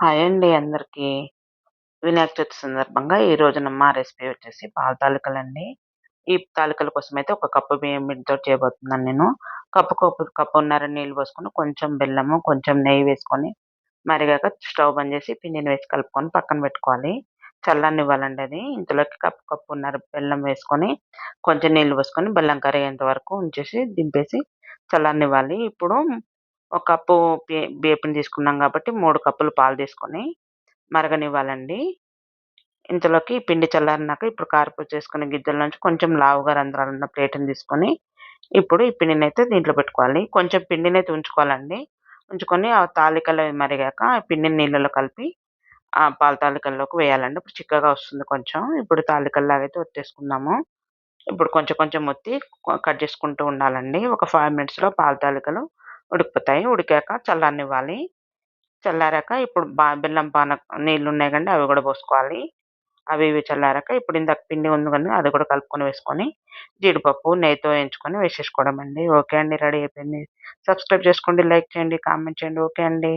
Hi అండి అందరికీ. వినాయక చవితి సందర్భంగా ఈ రోజున మా రెసిపీ వచ్చేసి పాల తాలికలండి. ఈ తాలికల అయితే ఒక కప్పు బియ్యం పిండితోటి చేయబోతున్నాను నేను. కప్పు కప్పు కప్పున్నర నీళ్ళు పోసుకొని, కొంచెం బెల్లము, కొంచెం నెయ్యి వేసుకొని మరిగాక స్టవ్ బంద్ చేసి పిండిని వేసి కలుపుకొని పక్కన పెట్టుకోవాలి. చల్లనివ్వాలండి అది. ఇంతలోకి కప్పు కప్పున్నర బెల్లం వేసుకొని, కొంచెం నీళ్ళు పోసుకొని బెల్లం కరిగేంత వరకు ఉంచేసి దింపేసి చల్లనివ్వాలి. ఇప్పుడు ఒక కప్పు వేపుని బియ్యపిండి తీసుకున్నాం కాబట్టి మూడు కప్పులు పాలు తీసుకొని మరగనివ్వాలండి. ఇంతలోకి పిండి చల్లారినాక ఇప్పుడు కారపూస చేసుకునే గిద్దెల నుంచి కొంచెం లావుగా రంధ్రాలున్న ప్లేట్‌ని తీసుకొని, ఇప్పుడు ఈ పిండినైతే దీంట్లో పెట్టుకోవాలి. కొంచెం పిండినైతే ఉంచుకోవాలండి. ఉంచుకొని ఆ తాలికలు మరిగాక పిండిని నీళ్ళలో కలిపి ఆ పాల తాలికల్లోకి వేయాలండి. ఇప్పుడు చిక్కగా వస్తుంది కొంచెం. ఇప్పుడు తాలికల్లాగైతే అయితే ఒత్తేసుకుందాము. ఇప్పుడు కొంచెం కొంచెం ఒత్తి కట్ చేసుకుంటూ ఉండాలండి. ఒక ఫైవ్ మినిట్స్‌లో పాల తాలికలు ఉడికిపోతాయి. ఉడికాక చల్లనివ్వాలి. చల్లారాక ఇప్పుడు బా బెల్లం పాన నీళ్ళు ఉన్నాయి కండి అవి కూడా పోసుకోవాలి. అవి ఇవి చల్లారాక ఇప్పుడు ఇందాక పిండి ఉంది కానీ అది కూడా కలుపుకొని వేసుకొని, జీడిపప్పు నెయ్యితో వేయించుకొని వేసేసుకోవడమండి. ఓకే అండి రెడీ అయిపోయింది. సబ్స్క్రైబ్ చేసుకోండి, లైక్ చేయండి, కామెంట్ చేయండి. ఓకే అండి.